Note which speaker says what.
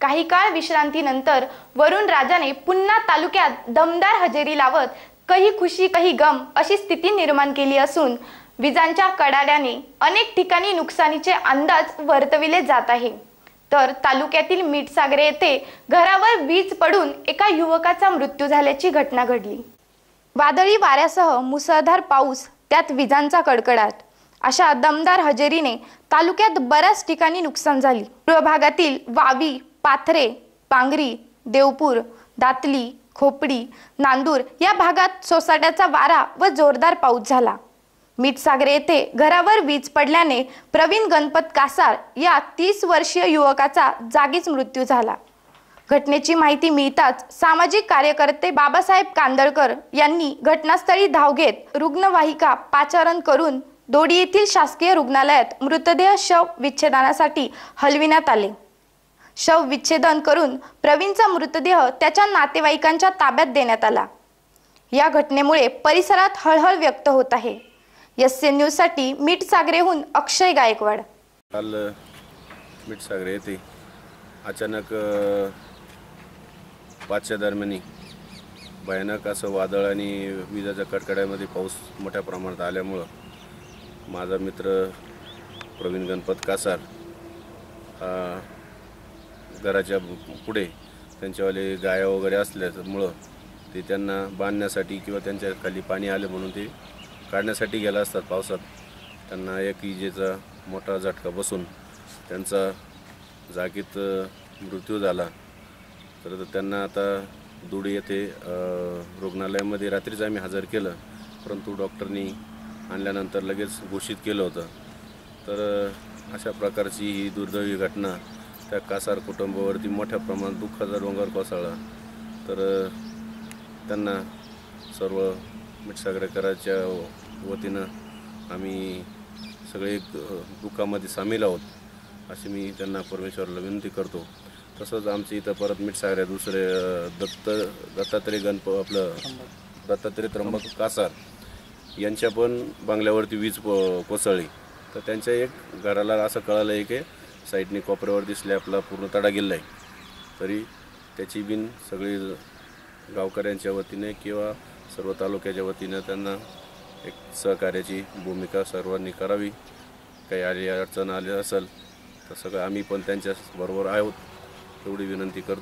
Speaker 1: काही काळ विश्रांतीनंतर वरुण राजाने पुन्हा तालुक्यात दमदार हजेरी लावत कही खुशी कही गम अशी स्थिती निर्माण केली असून विजांच्या कडाड्याने अनेक ठिकाणी नुकसानीचे अंदाज वर्तविले जात आहे. तर तालुक्यातील मीठसागरे येथे घरावर वीज पडून एका युवकाचा मृत्यू झाल्याची घटना घडली. वादळी वाऱ्यासह मुसळधार पाऊस त्यात विजांचा कडकडाट. अशा दमदार हजेरीने तालुक्यात बऱ्याच ठिकाणी नुकसान झाली. पूर्व भागातील वावी पाथरे पांगरी देवपूर दातली खोपडी नांदूर या भागात सोसाट्याचा वारा व जोरदार पाऊस झाला. मीठसागरे येथे घरावर वीज पडल्याने प्रवीण गणपत कासार या तीस वर्षीय युवकाचा जागीच मृत्यू झाला. घटनेची माहिती मिळताच सामाजिक कार्यकर्ते बाबासाहेब कांदळकर यांनी घटनास्थळी धाव घेत रुग्णवाहिका पाचारण करून दोडी येथील शासकीय रुग्णालयात मृतदेह शव विच्छेदनासाठी हलविण्यात आले. शव विच्छेदन करून प्रवीणचा मृतदेह त्याच्या नातेवाईकांच्या ताब्यात देण्यात आला. या घटनेमुळे परिसरात हळहळ व्यक्त होत आहे. एस एन न्यूजसाठी मीठ सागरेहून अक्षय गायकवाड.
Speaker 2: काल मिठसागर येथे अचानक पाचच्या दरम्यानी भयानक असं वादळ आणि विजाच्या कडकड्यामध्ये पाऊस मोठ्या प्रमाणात आल्यामुळं माझा मित्र प्रवीण गणपत कासार घराच्या पुढे त्यांच्यावाले गाया वगैरे असल्यामुळं ते त्यांना बांधण्यासाठी किंवा त्यांच्या खाली पाणी आलं म्हणून ते काढण्यासाठी गेला असतात पावसात. त्यांना एक इजेचा मोठा झटका बसून त्यांचा जागीत मृत्यू झाला. तर त्यांना आता दुडी येथे रुग्णालयामध्ये रात्रीच आम्ही हजर केलं. परंतु डॉक्टरनी आणल्यानंतर लगेच घोषित केलं होतं. तर अशा प्रकारची ही दुर्दैवी घटना त्या कासार कुटुंबावरती मोठ्या प्रमाणात दुःखाचा डोंगर कोसळला तर त्यांना सर्व मिठसागरेकराच्या वतीनं आम्ही सगळे दुःखामध्ये सामील आहोत अशी मी त्यांना परमेश्वराला विनंती करतो. तसंच आमच्या इथं परत मिठसागऱ्या दुसरे दत्त दत्तात्रय गणप आपलं दत्तात्रय त्र्यंबक कासार यांच्या पण बंगल्यावरती वीज प कोसळली. तर त्यांच्या एक घराला असं कळालं आहे की साईडने कोपऱ्यावर स्लॅबला पूर्ण तडा गेला आहे. तरी त्याची बिन सगळी गावकऱ्यांच्या वतीने किंवा सर्व तालुक्याच्या वतीनं त्यांना एक सहकार्याची भूमिका सर्वांनी करावी. काही आली अडचण आली असेल तर सगळं आम्ही पण त्यांच्याबरोबर आहोत एवढी विनंती करतो.